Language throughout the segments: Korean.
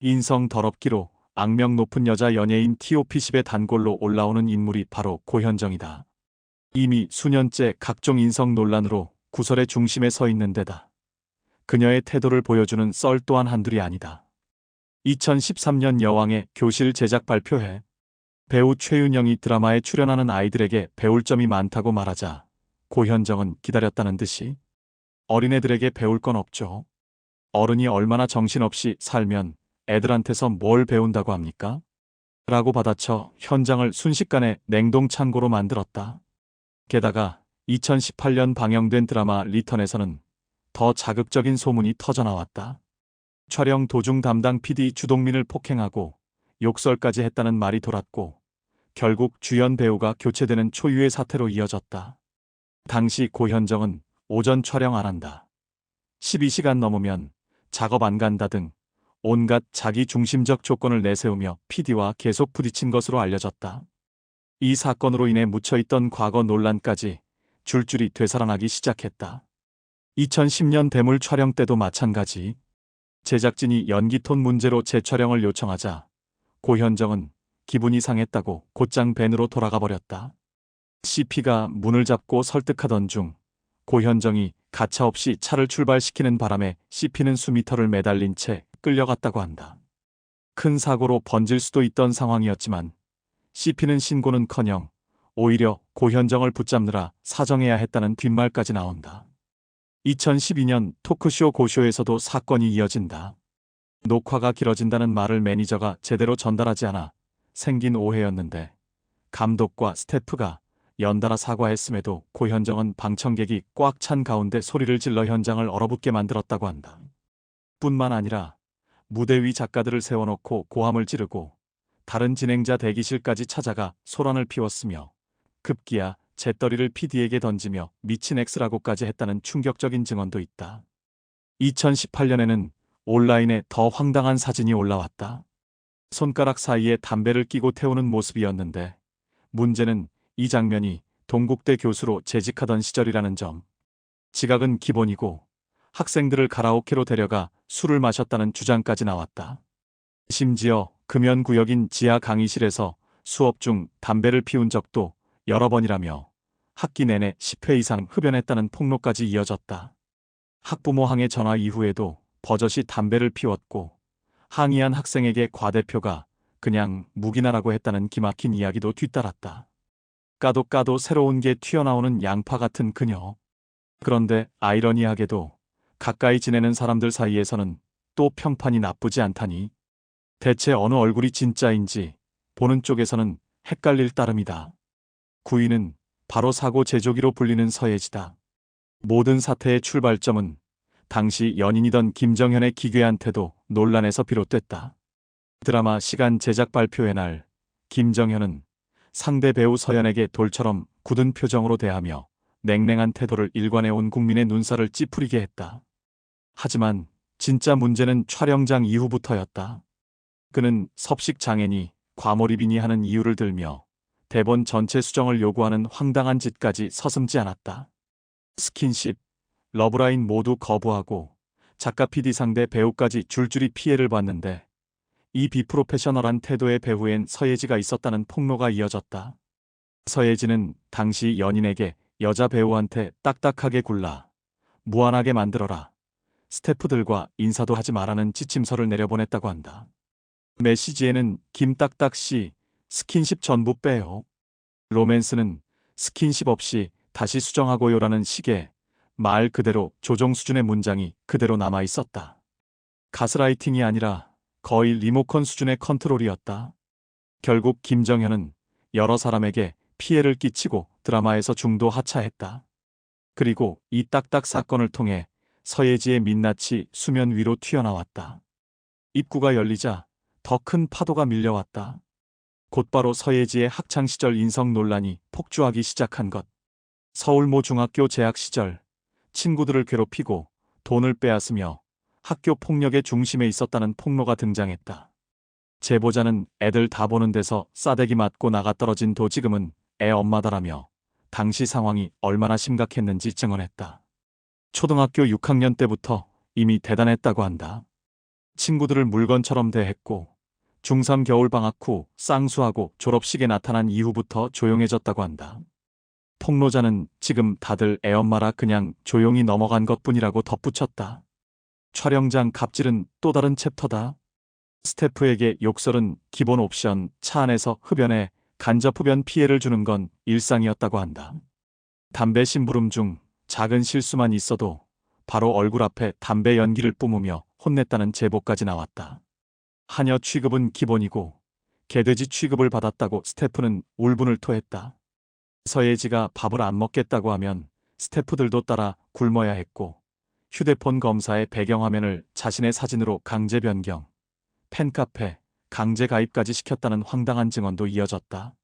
인성 더럽기로 악명 높은 여자 연예인 TOP10의 단골로 올라오는 인물이 바로 고현정이다. 이미 수년째 각종 인성 논란으로 구설의 중심에 서 있는 데다. 그녀의 태도를 보여주는 썰 또한 한둘이 아니다. 2013년 여왕의 교실 제작 발표회. 배우 최윤영이 드라마에 출연하는 아이들에게 배울 점이 많다고 말하자 고현정은 기다렸다는 듯이 어린애들에게 배울 건 없죠. 어른이 얼마나 정신없이 살면 애들한테서 뭘 배운다고 합니까? 라고 받아쳐 현장을 순식간에 냉동 창고로 만들었다. 게다가 2018년 방영된 드라마 리턴에서는 더 자극적인 소문이 터져나왔다. 촬영 도중 담당 PD 주동민을 폭행하고 욕설까지 했다는 말이 돌았고 결국 주연 배우가 교체되는 초유의 사태로 이어졌다. 당시 고현정은 오전 촬영 안 한다. 12시간 넘으면 작업 안 간다 등 온갖 자기 중심적 조건을 내세우며 PD와 계속 부딪힌 것으로 알려졌다. 이 사건으로 인해 묻혀있던 과거 논란까지 줄줄이 되살아나기 시작했다. 2010년 대물 촬영 때도 마찬가지. 제작진이 연기톤 문제로 재촬영을 요청하자 고현정은 기분이 상했다고 곧장 밴으로 돌아가 버렸다. CP가 문을 잡고 설득하던 중 고현정이 가차없이 차를 출발시키는 바람에 CP는 수미터를 매달린 채 끌려갔다고 한다. 큰 사고로 번질 수도 있던 상황이었지만 CP는 신고는커녕 오히려 고현정을 붙잡느라 사정해야 했다는 뒷말까지 나온다. 2012년 토크쇼 고쇼에서도 사건이 이어진다. 녹화가 길어진다는 말을 매니저가 제대로 전달하지 않아 생긴 오해였는데 감독과 스태프가 연달아 사과했음에도 고현정은 방청객이 꽉 찬 가운데 소리를 질러 현장을 얼어붙게 만들었다고 한다. 뿐만 아니라 무대 위 작가들을 세워놓고 고함을 지르고 다른 진행자 대기실까지 찾아가 소란을 피웠으며 급기야 재떨이를 PD에게 던지며 미친 X라고까지 했다는 충격적인 증언도 있다. 2018년에는 온라인에 더 황당한 사진이 올라왔다. 손가락 사이에 담배를 끼고 태우는 모습이었는데 문제는 이 장면이 동국대 교수로 재직하던 시절이라는 점. 지각은 기본이고 학생들을 가라오케로 데려가 술을 마셨다는 주장까지 나왔다. 심지어 금연구역인 지하 강의실에서 수업 중 담배를 피운 적도 여러 번이라며 학기 내내 10회 이상 흡연했다는 폭로까지 이어졌다. 학부모 항의 전화 이후에도 버젓이 담배를 피웠고 항의한 학생에게 과 대표가 그냥 무기나라고 했다는 기막힌 이야기도 뒤따랐다. 까도 까도 새로운 게 튀어나오는 양파 같은 그녀. 그런데 아이러니하게도 가까이 지내는 사람들 사이에서는 또 평판이 나쁘지 않다니. 대체 어느 얼굴이 진짜인지 보는 쪽에서는 헷갈릴 따름이다. 구이는 바로 사고 제조기로 불리는 서예지다. 모든 사태의 출발점은 당시 연인이던 김정현의 기괴한 태도 논란에서 비롯됐다. 드라마 시간 제작 발표의 날 김정현은 상대 배우 서연에게 돌처럼 굳은 표정으로 대하며 냉랭한 태도를 일관해 온 국민의 눈살을 찌푸리게 했다. 하지만 진짜 문제는 촬영장 이후부터였다. 그는 섭식 장애니 과몰입이니 하는 이유를 들며 대본 전체 수정을 요구하는 황당한 짓까지 서슴지 않았다. 스킨십, 러브라인 모두 거부하고 작가 PD 상대 배우까지 줄줄이 피해를 봤는데 이 비프로페셔널한 태도의 배후엔 서예지가 있었다는 폭로가 이어졌다. 서예지는 당시 연인에게 여자 배우한테 딱딱하게 굴라 무한하게 만들어라 스태프들과 인사도 하지 말라는 지침서를 내려보냈다고 한다. 메시지에는 김딱딱 씨 스킨십 전부 빼요. 로맨스는 스킨십 없이 다시 수정하고요라는 식의 말 그대로 조정 수준의 문장이 그대로 남아 있었다. 가스라이팅이 아니라 거의 리모컨 수준의 컨트롤이었다. 결국 김정현은 여러 사람에게 피해를 끼치고 드라마에서 중도 하차했다. 그리고 이 딱딱 사건을 통해 서예지의 민낯이 수면 위로 튀어나왔다. 입구가 열리자 더 큰 파도가 밀려왔다. 곧바로 서예지의 학창시절 인성 논란이 폭주하기 시작한 것. 서울모 중학교 재학 시절 친구들을 괴롭히고 돈을 빼앗으며 학교 폭력의 중심에 있었다는 폭로가 등장했다. 제보자는 애들 다 보는 데서 싸대기 맞고 나가 떨어진 도 지금은 애 엄마다라며 당시 상황이 얼마나 심각했는지 증언했다. 초등학교 6학년 때부터 이미 대단했다고 한다. 친구들을 물건처럼 대했고 중3 겨울방학 후 쌍수하고 졸업식에 나타난 이후부터 조용해졌다고 한다. 폭로자는 지금 다들 애엄마라 그냥 조용히 넘어간 것뿐이라고 덧붙였다. 촬영장 갑질은 또 다른 챕터다. 스태프에게 욕설은 기본 옵션, 차 안에서 흡연에 간접 흡연 피해를 주는 건 일상이었다고 한다. 담배 심부름 중 작은 실수만 있어도 바로 얼굴 앞에 담배 연기를 뿜으며 혼냈다는 제보까지 나왔다. 하녀 취급은 기본이고 개돼지 취급을 받았다고 스태프는 울분을 토했다. 서예지가 밥을 안 먹겠다고 하면 스태프들도 따라 굶어야 했고 휴대폰 검사의 배경화면을 자신의 사진으로 강제 변경, 팬카페, 강제 가입까지 시켰다는 황당한 증언도 이어졌다.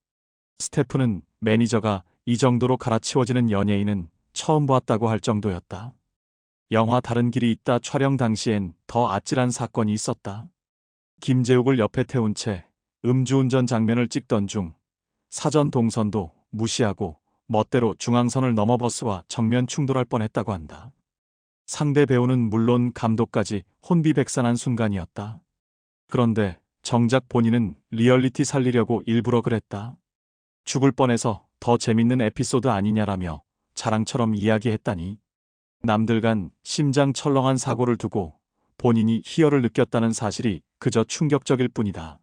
스태프는 매니저가 이 정도로 갈아치워지는 연예인은 처음 보았다고 할 정도였다. 영화 다른 길이 있다 촬영 당시엔 더 아찔한 사건이 있었다. 김재욱을 옆에 태운 채 음주운전 장면을 찍던 중 사전 동선도 무시하고 멋대로 중앙선을 넘어 버스와 정면 충돌할 뻔했다고 한다. 상대 배우는 물론 감독까지 혼비백산한 순간이었다. 그런데 정작 본인은 리얼리티 살리려고 일부러 그랬다. 죽을 뻔해서 더 재밌는 에피소드 아니냐라며 자랑처럼 이야기했다니. 남들 간 심장 철렁한 사고를 두고 본인이 희열을 느꼈다는 사실이 그저 충격적일 뿐이다.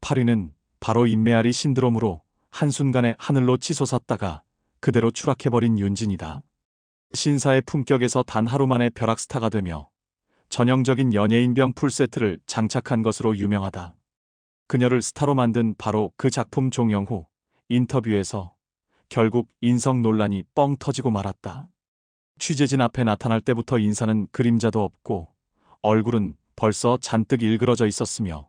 파리는 바로 인메아리 신드롬으로 한순간에 하늘로 치솟았다가 그대로 추락해버린 윤진이다. 신사의 품격에서 단 하루 만에 벼락스타가 되며 전형적인 연예인병 풀세트를 장착한 것으로 유명하다. 그녀를 스타로 만든 바로 그 작품 종영 후 인터뷰에서 결국 인성 논란이 뻥 터지고 말았다. 취재진 앞에 나타날 때부터 인사는 그림자도 없고 얼굴은 벌써 잔뜩 일그러져 있었으며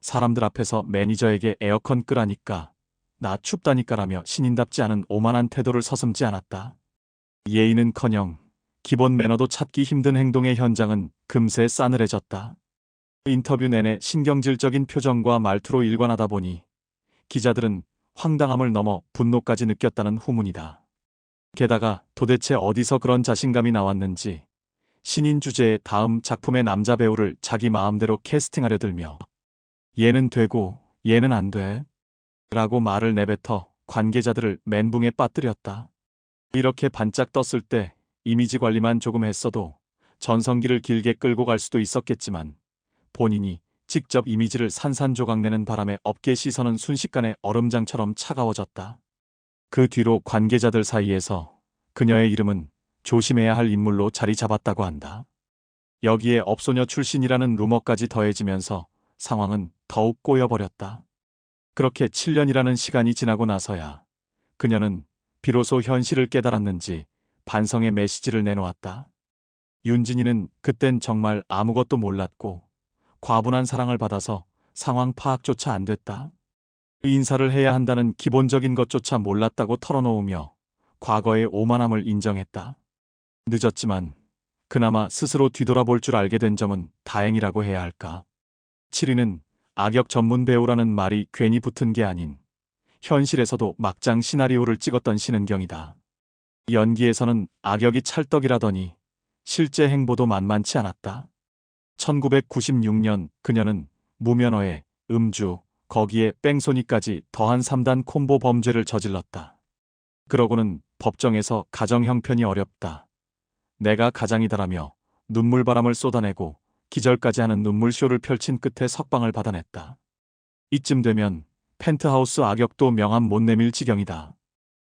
사람들 앞에서 매니저에게 에어컨 끄라니까 나 춥다니까라며 신인답지 않은 오만한 태도를 서슴지 않았다. 예의는커녕 기본 매너도 찾기 힘든 행동의 현장은 금세 싸늘해졌다. 인터뷰 내내 신경질적인 표정과 말투로 일관하다 보니 기자들은 황당함을 넘어 분노까지 느꼈다는 후문이다. 게다가 도대체 어디서 그런 자신감이 나왔는지 신인 주제의 다음 작품의 남자 배우를 자기 마음대로 캐스팅하려 들며 얘는 되고 얘는 안 돼. 라고 말을 내뱉어 관계자들을 멘붕에 빠뜨렸다. 이렇게 반짝 떴을 때 이미지 관리만 조금 했어도 전성기를 길게 끌고 갈 수도 있었겠지만 본인이 직접 이미지를 산산조각내는 바람에 업계 시선은 순식간에 얼음장처럼 차가워졌다. 그 뒤로 관계자들 사이에서 그녀의 이름은 조심해야 할 인물로 자리 잡았다고 한다. 여기에 업소녀 출신이라는 루머까지 더해지면서 상황은 더욱 꼬여버렸다. 그렇게 7년이라는 시간이 지나고 나서야 그녀는 비로소 현실을 깨달았는지 반성의 메시지를 내놓았다. 윤진이는 그땐 정말 아무것도 몰랐고 과분한 사랑을 받아서 상황 파악조차 안 됐다. 인사를 해야 한다는 기본적인 것조차 몰랐다고 털어놓으며 과거의 오만함을 인정했다. 늦었지만 그나마 스스로 뒤돌아볼 줄 알게 된 점은 다행이라고 해야 할까. 7위는 악역 전문 배우라는 말이 괜히 붙은 게 아닌 현실에서도 막장 시나리오를 찍었던 신은경이다. 연기에서는 악역이 찰떡이라더니 실제 행보도 만만치 않았다. 1996년 그녀는 무면허에 음주, 거기에 뺑소니까지 더한 3단 콤보 범죄를 저질렀다. 그러고는 법정에서 가정 형편이 어렵다. 내가 가장이다라며 눈물바람을 쏟아내고 기절까지 하는 눈물쇼를 펼친 끝에 석방을 받아냈다. 이쯤 되면 펜트하우스 악역도 명함 못 내밀 지경이다.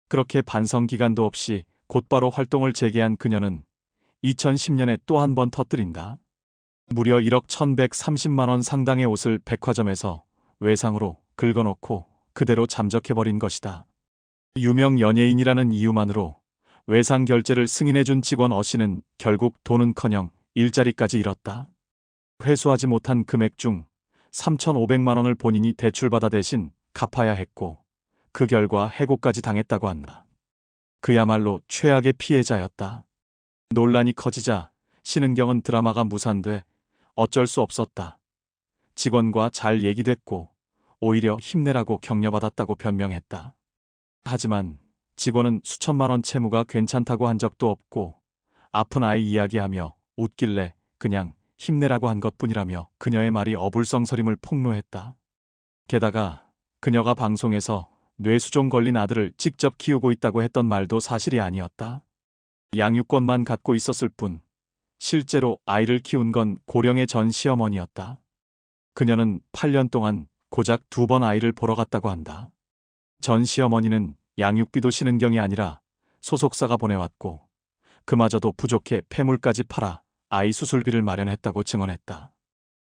그렇게 반성 기간도 없이 곧바로 활동을 재개한 그녀는 2010년에 또 한 번 터뜨린다. 무려 1억 1130만원 상당의 옷을 백화점에서 외상으로 긁어놓고 그대로 잠적해버린 것이다. 유명 연예인이라는 이유만으로 외상 결제를 승인해준 직원 어 씨는 결국 돈은커녕 일자리까지 잃었다. 회수하지 못한 금액 중 3,500만 원을 본인이 대출받아 대신 갚아야 했고 그 결과 해고까지 당했다고 한다. 그야말로 최악의 피해자였다. 논란이 커지자 신은경은 드라마가 무산돼 어쩔 수 없었다. 직원과 잘 얘기됐고 오히려 힘내라고 격려받았다고 변명했다. 하지만 직원은 수천만 원 채무가 괜찮다고 한 적도 없고 아픈 아이 이야기하며 웃길래 그냥 힘내라고 한 것뿐이라며 그녀의 말이 어불성설임을 폭로했다. 게다가 그녀가 방송에서 뇌수종 걸린 아들을 직접 키우고 있다고 했던 말도 사실이 아니었다. 양육권만 갖고 있었을 뿐 실제로 아이를 키운 건 고령의 전 시어머니였다. 그녀는 8년 동안 고작 두 번 아이를 보러 갔다고 한다. 전 시어머니는 양육비도 신은경이 아니라 소속사가 보내왔고 그마저도 부족해 폐물까지 팔아 아이 수술비를 마련했다고 증언했다.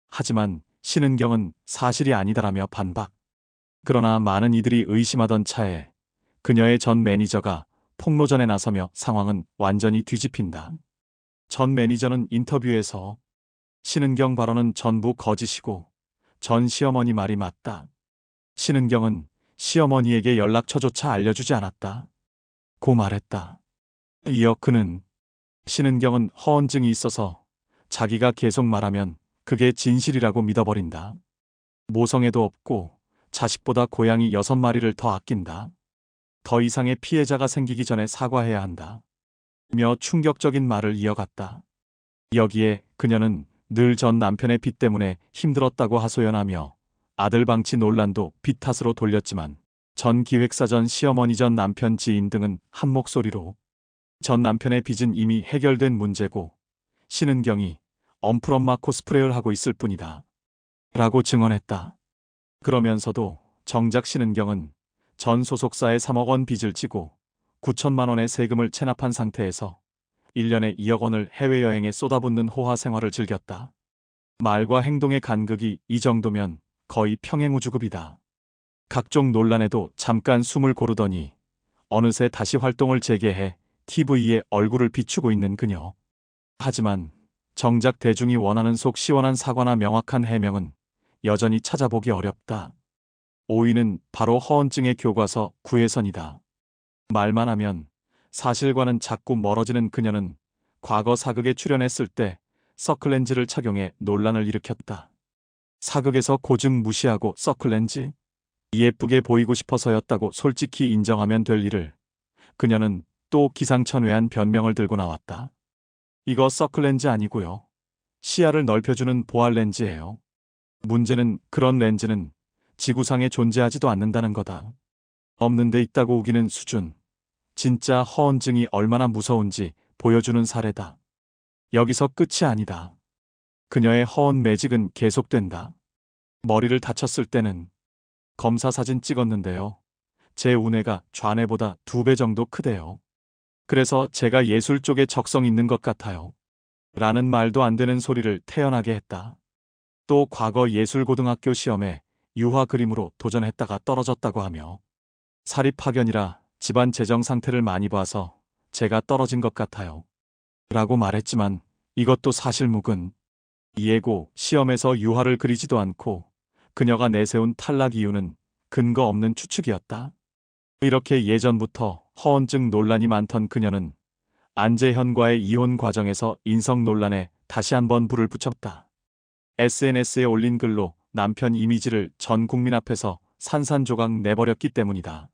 하지만 신은경은 사실이 아니다라며 반박. 그러나 많은 이들이 의심하던 차에 그녀의 전 매니저가 폭로전에 나서며 상황은 완전히 뒤집힌다. 전 매니저는 인터뷰에서 신은경 발언은 전부 거짓이고 전 시어머니 말이 맞다. 신은경은 시어머니에게 연락처조차 알려주지 않았다. 고 말했다. 이어 그는 신은경은 허언증이 있어서 자기가 계속 말하면 그게 진실이라고 믿어버린다. 모성애도 없고 자식보다 고양이 여섯 마리를 더 아낀다. 더 이상의 피해자가 생기기 전에 사과해야 한다. 며 충격적인 말을 이어갔다. 여기에 그녀는 늘 전 남편의 빚 때문에 힘들었다고 하소연하며 아들 방치 논란도 빚 탓으로 돌렸지만 전 기획사 전 시어머니 전 남편 지인 등은 한 목소리로 전 남편의 빚은 이미 해결된 문제고 신은경이 엄풀엄마 코스프레를 하고 있을 뿐이다. 라고 증언했다. 그러면서도 정작 신은경은 전 소속사에 3억 원 빚을 지고 9천만 원의 세금을 체납한 상태에서 1년에 2억 원을 해외여행에 쏟아붓는 호화 생활을 즐겼다. 말과 행동의 간극이 이 정도면 거의 평행우주급이다. 각종 논란에도 잠깐 숨을 고르더니 어느새 다시 활동을 재개해 TV에 얼굴을 비추고 있는 그녀. 하지만 정작 대중이 원하는 속 시원한 사과나 명확한 해명은 여전히 찾아보기 어렵다. 5위는 바로 허언증의 교과서 구혜선이다. 말만 하면 사실과는 자꾸 멀어지는 그녀는 과거 사극에 출연했을 때 서클렌즈를 착용해 논란을 일으켰다. 사극에서 고증 무시하고 서클렌즈? 예쁘게 보이고 싶어서였다고 솔직히 인정하면 될 일을 그녀는 또 기상천외한 변명을 들고 나왔다. 이거 서클렌즈 아니고요. 시야를 넓혀주는 보알 렌즈예요. 문제는 그런 렌즈는 지구상에 존재하지도 않는다는 거다. 없는데 있다고 우기는 수준. 진짜 허언증이 얼마나 무서운지 보여주는 사례다. 여기서 끝이 아니다. 그녀의 허언 매직은 계속된다. 머리를 다쳤을 때는 검사 사진 찍었는데요. 제 운해가 좌뇌보다 두 배 정도 크대요. 그래서 제가 예술 쪽에 적성 있는 것 같아요. 라는 말도 안 되는 소리를 태연하게 했다. 또 과거 예술고등학교 시험에 유화 그림으로 도전했다가 떨어졌다고 하며 사립 학연이라 집안 재정 상태를 많이 봐서 제가 떨어진 것 같아요. 라고 말했지만 이것도 사실묵은 예고 시험에서 유화를 그리지도 않고 그녀가 내세운 탈락 이유는 근거 없는 추측이었다. 이렇게 예전부터 허언증 논란이 많던 그녀는 안재현과의 이혼 과정에서 인성 논란에 다시 한번 불을 붙였다. SNS에 올린 글로 남편 이미지를 전 국민 앞에서 산산조각 내버렸기 때문이다.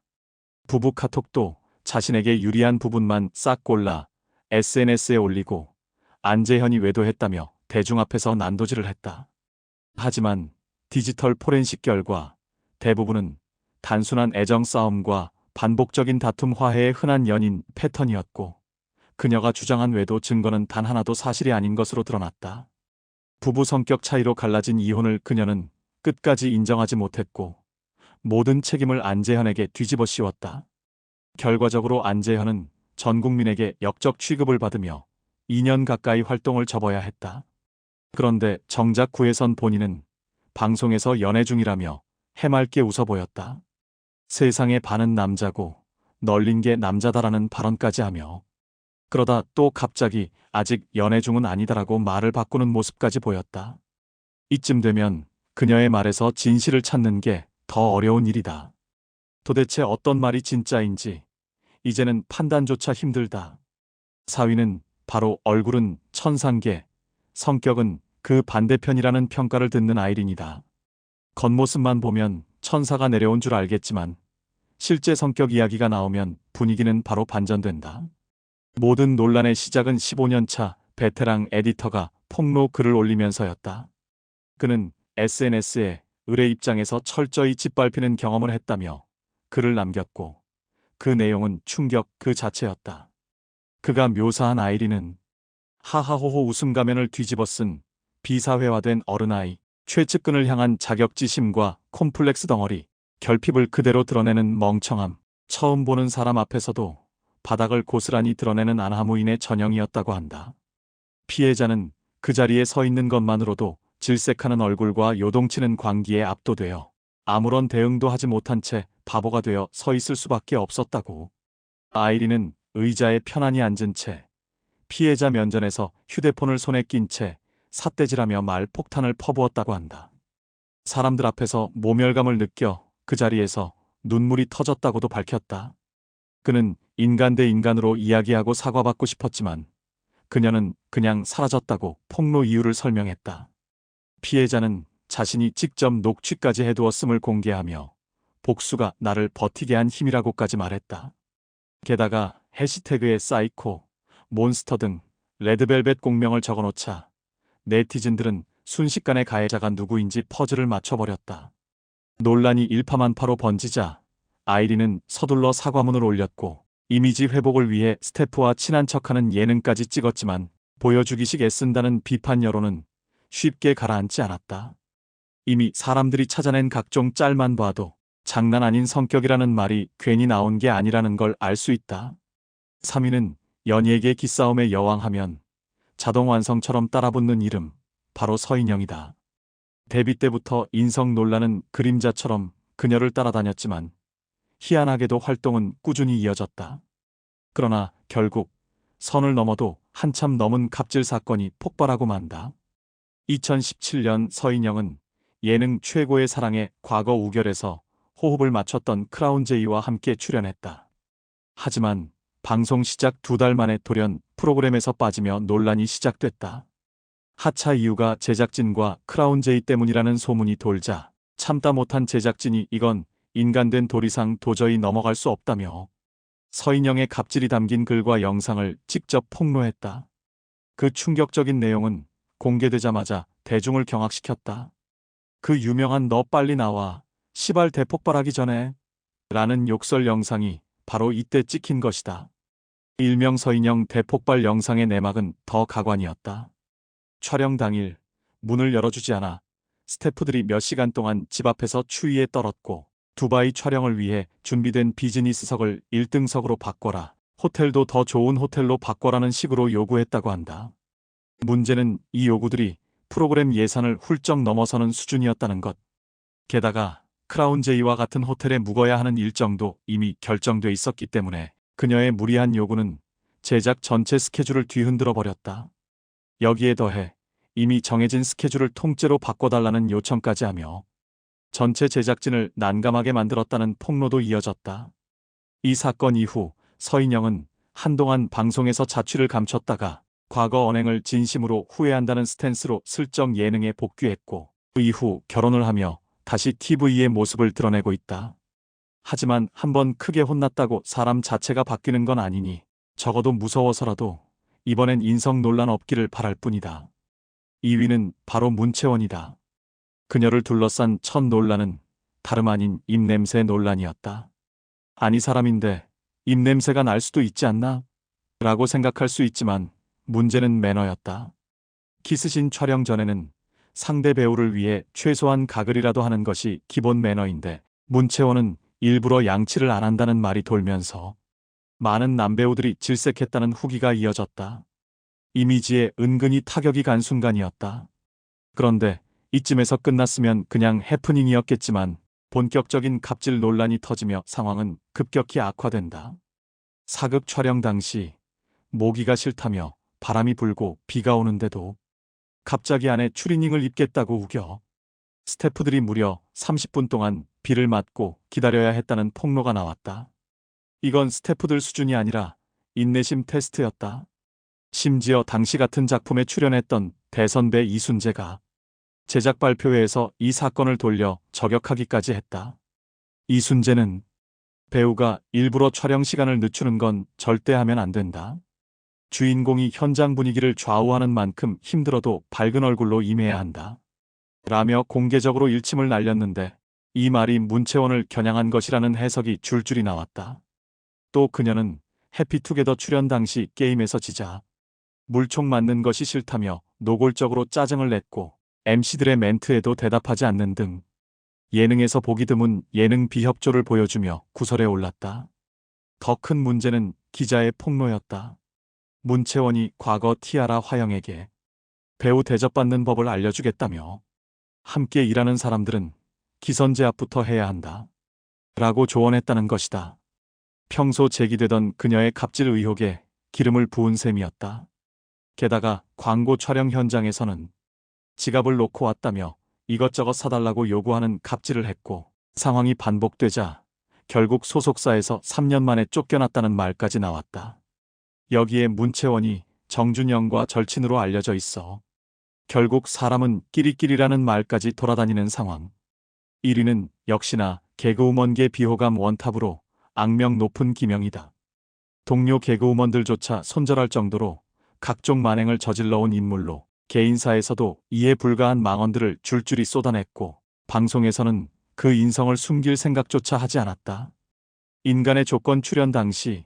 부부 카톡도 자신에게 유리한 부분만 싹 골라 SNS에 올리고 안재현이 외도했다며 대중 앞에서 난도질을 했다. 하지만 디지털 포렌식 결과 대부분은 단순한 애정 싸움과 반복적인 다툼 화해의 흔한 연인 패턴이었고 그녀가 주장한 외도 증거는 단 하나도 사실이 아닌 것으로 드러났다. 부부 성격 차이로 갈라진 이혼을 그녀는 끝까지 인정하지 못했고 모든 책임을 안재현에게 뒤집어 씌웠다. 결과적으로 안재현은 전 국민에게 역적 취급을 받으며 2년 가까이 활동을 접어야 했다. 그런데 정작 구혜선 본인은 방송에서 연애 중이라며 해맑게 웃어 보였다. 세상에 반은 남자고 널린 게 남자다라는 발언까지 하며 그러다 또 갑자기 아직 연애 중은 아니다라고 말을 바꾸는 모습까지 보였다. 이쯤 되면 그녀의 말에서 진실을 찾는 게 더 어려운 일이다. 도대체 어떤 말이 진짜인지 이제는 판단조차 힘들다. 사위는 바로 얼굴은 천상계, 성격은 그 반대편이라는 평가를 듣는 아이린이다. 겉모습만 보면 천사가 내려온 줄 알겠지만 실제 성격 이야기가 나오면 분위기는 바로 반전된다. 모든 논란의 시작은 15년 차 베테랑 에디터가 폭로 글을 올리면서였다. 그는 SNS에 의뢰 입장에서 철저히 짓밟히는 경험을 했다며 글을 남겼고 그 내용은 충격 그 자체였다. 그가 묘사한 아이리는 하하호호 웃음 가면을 뒤집어 쓴 비사회화된 어른아이, 최측근을 향한 자격지심과 콤플렉스 덩어리, 결핍을 그대로 드러내는 멍청함, 처음 보는 사람 앞에서도 바닥을 고스란히 드러내는 안하무인의 전형이었다고 한다. 피해자는 그 자리에 서 있는 것만으로도 질색하는 얼굴과 요동치는 광기에 압도되어 아무런 대응도 하지 못한 채 바보가 되어 서 있을 수밖에 없었다고. 아이리는 의자에 편안히 앉은 채 피해자 면전에서 휴대폰을 손에 낀 채 삿대질하며 말 폭탄을 퍼부었다고 한다. 사람들 앞에서 모멸감을 느껴 그 자리에서 눈물이 터졌다고도 밝혔다. 그는 인간 대 인간으로 이야기하고 사과받고 싶었지만 그녀는 그냥 사라졌다고 폭로 이유를 설명했다. 피해자는 자신이 직접 녹취까지 해두었음을 공개하며 복수가 나를 버티게 한 힘이라고까지 말했다. 게다가 해시태그에 사이코, 몬스터 등 레드벨벳 공명을 적어놓자 네티즌들은 순식간에 가해자가 누구인지 퍼즐을 맞춰버렸다. 논란이 일파만파로 번지자 아이리는 서둘러 사과문을 올렸고 이미지 회복을 위해 스태프와 친한 척하는 예능까지 찍었지만 보여주기식 애쓴다는 비판 여론은 쉽게 가라앉지 않았다. 이미 사람들이 찾아낸 각종 짤만 봐도 장난 아닌 성격이라는 말이 괜히 나온 게 아니라는 걸 알 수 있다. 3위는 연예계 기싸움의 여왕하면 자동 완성처럼 따라붙는 이름, 바로 서인영이다. 데뷔 때부터 인성 논란은 그림자처럼 그녀를 따라다녔지만 희한하게도 활동은 꾸준히 이어졌다. 그러나 결국 선을 넘어도 한참 넘은 갑질 사건이 폭발하고 만다. 2017년 서인영은 예능 최고의 사랑에 과거 우결에서 호흡을 맞췄던 크라운 제이와 함께 출연했다. 하지만 방송 시작 두 달 만에 돌연 프로그램에서 빠지며 논란이 시작됐다. 하차 이유가 제작진과 크라운 제이 때문이라는 소문이 돌자 참다 못한 제작진이 이건 인간된 도리상 도저히 넘어갈 수 없다며 서인영의 갑질이 담긴 글과 영상을 직접 폭로했다. 그 충격적인 내용은 공개되자마자 대중을 경악시켰다. 그 유명한 너 빨리 나와 시발 대폭발하기 전에 라는 욕설 영상이 바로 이때 찍힌 것이다. 일명 서인영 대폭발 영상의 내막은 더 가관이었다. 촬영 당일 문을 열어주지 않아 스태프들이 몇 시간 동안 집 앞에서 추위에 떨었고 두바이 촬영을 위해 준비된 비즈니스석을 1등석으로 바꿔라. 호텔도 더 좋은 호텔로 바꿔라는 식으로 요구했다고 한다. 문제는 이 요구들이 프로그램 예산을 훌쩍 넘어서는 수준이었다는 것. 게다가 크라운 제이와 같은 호텔에 묵어야 하는 일정도 이미 결정돼 있었기 때문에 그녀의 무리한 요구는 제작 전체 스케줄을 뒤흔들어 버렸다. 여기에 더해 이미 정해진 스케줄을 통째로 바꿔달라는 요청까지 하며 전체 제작진을 난감하게 만들었다는 폭로도 이어졌다. 이 사건 이후 서인영은 한동안 방송에서 자취를 감췄다가 과거 언행을 진심으로 후회한다는 스탠스로 슬쩍 예능에 복귀했고 그 이후 결혼을 하며 다시 TV의 모습을 드러내고 있다. 하지만 한번 크게 혼났다고 사람 자체가 바뀌는 건 아니니 적어도 무서워서라도 이번엔 인성 논란 없기를 바랄 뿐이다. 2위는 바로 문채원이다. 그녀를 둘러싼 첫 논란은 다름 아닌 입냄새 논란이었다. 아니 사람인데 입냄새가 날 수도 있지 않나? 라고 생각할 수 있지만 문제는 매너였다. 키스신 촬영 전에는 상대 배우를 위해 최소한 가글이라도 하는 것이 기본 매너인데 문채원은 일부러 양치를 안 한다는 말이 돌면서 많은 남배우들이 질색했다는 후기가 이어졌다. 이미지에 은근히 타격이 간 순간이었다. 그런데 이쯤에서 끝났으면 그냥 해프닝이었겠지만 본격적인 갑질 논란이 터지며 상황은 급격히 악화된다. 사극 촬영 당시 모기가 싫다며 바람이 불고 비가 오는데도 갑자기 안에 추리닝을 입겠다고 우겨 스태프들이 무려 30분 동안 비를 맞고 기다려야 했다는 폭로가 나왔다. 이건 스태프들 수준이 아니라 인내심 테스트였다. 심지어 당시 같은 작품에 출연했던 대선배 이순재가 제작 발표회에서 이 사건을 돌려 저격하기까지 했다. 이순재는 배우가 일부러 촬영 시간을 늦추는 건 절대 하면 안 된다. 주인공이 현장 분위기를 좌우하는 만큼 힘들어도 밝은 얼굴로 임해야 한다. 라며 공개적으로 일침을 날렸는데 이 말이 문채원을 겨냥한 것이라는 해석이 줄줄이 나왔다. 또 그녀는 해피투게더 출연 당시 게임에서 지자 물총 맞는 것이 싫다며 노골적으로 짜증을 냈고 MC들의 멘트에도 대답하지 않는 등 예능에서 보기 드문 예능 비협조를 보여주며 구설에 올랐다. 더 큰 문제는 기자의 폭로였다. 문채원이 과거 티아라 화영에게 배우 대접받는 법을 알려주겠다며 함께 일하는 사람들은 기선제압부터 해야 한다. 라고 조언했다는 것이다. 평소 제기되던 그녀의 갑질 의혹에 기름을 부은 셈이었다. 게다가 광고 촬영 현장에서는 지갑을 놓고 왔다며 이것저것 사달라고 요구하는 갑질을 했고 상황이 반복되자 결국 소속사에서 3년 만에 쫓겨났다는 말까지 나왔다. 여기에 문채원이 정준영과 절친으로 알려져 있어 결국 사람은 끼리끼리라는 말까지 돌아다니는 상황. 1위는 역시나 개그우먼계 비호감 원탑으로 악명 높은 김영이다. 동료 개그우먼들조차 손절할 정도로 각종 만행을 저질러온 인물로 개인사에서도 이해 불가한 망언들을 줄줄이 쏟아냈고 방송에서는 그 인성을 숨길 생각조차 하지 않았다. 인간의 조건 출연 당시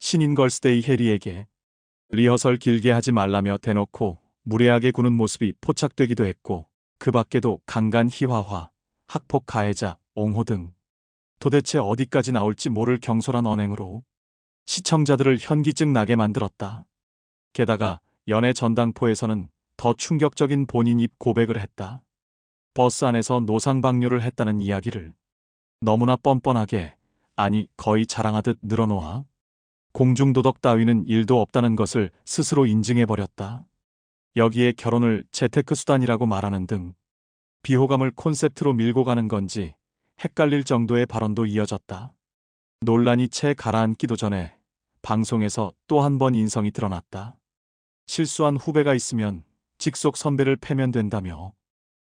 신인 걸스데이 해리에게 리허설 길게 하지 말라며 대놓고 무례하게 구는 모습이 포착되기도 했고 그 밖에도 강간 희화화, 학폭 가해자, 옹호 등 도대체 어디까지 나올지 모를 경솔한 언행으로 시청자들을 현기증 나게 만들었다. 게다가 연애 전당포에서는 더 충격적인 본인 입 고백을 했다. 버스 안에서 노상방뇨를 했다는 이야기를 너무나 뻔뻔하게 아니 거의 자랑하듯 늘어놓아 공중도덕 따위는 일도 없다는 것을 스스로 인증해버렸다. 여기에 결혼을 재테크 수단이라고 말하는 등 비호감을 콘셉트로 밀고 가는 건지 헷갈릴 정도의 발언도 이어졌다. 논란이 채 가라앉기도 전에 방송에서 또 한 번 인성이 드러났다. 실수한 후배가 있으면 직속 선배를 패면 된다며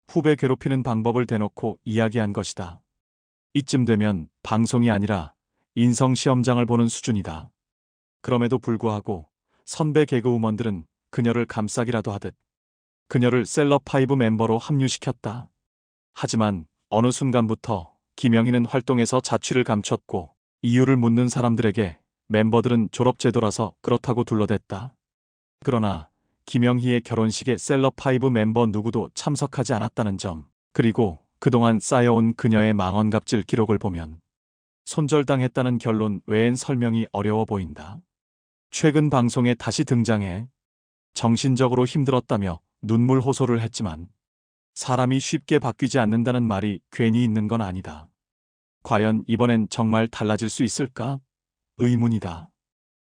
후배 괴롭히는 방법을 대놓고 이야기한 것이다. 이쯤 되면 방송이 아니라 인성 시험장을 보는 수준이다. 그럼에도 불구하고 선배 개그우먼들은 그녀를 감싸기라도 하듯 그녀를 셀럽5 멤버로 합류시켰다. 하지만 어느 순간부터 김영희는 활동에서 자취를 감췄고 이유를 묻는 사람들에게 멤버들은 졸업제도라서 그렇다고 둘러댔다. 그러나 김영희의 결혼식에 셀럽5 멤버 누구도 참석하지 않았다는 점, 그리고 그동안 쌓여온 그녀의 망언갑질 기록을 보면 손절당했다는 결론 외엔 설명이 어려워 보인다. 최근 방송에 다시 등장해 정신적으로 힘들었다며 눈물 호소를 했지만 사람이 쉽게 바뀌지 않는다는 말이 괜히 있는 건 아니다. 과연 이번엔 정말 달라질 수 있을까? 의문이다.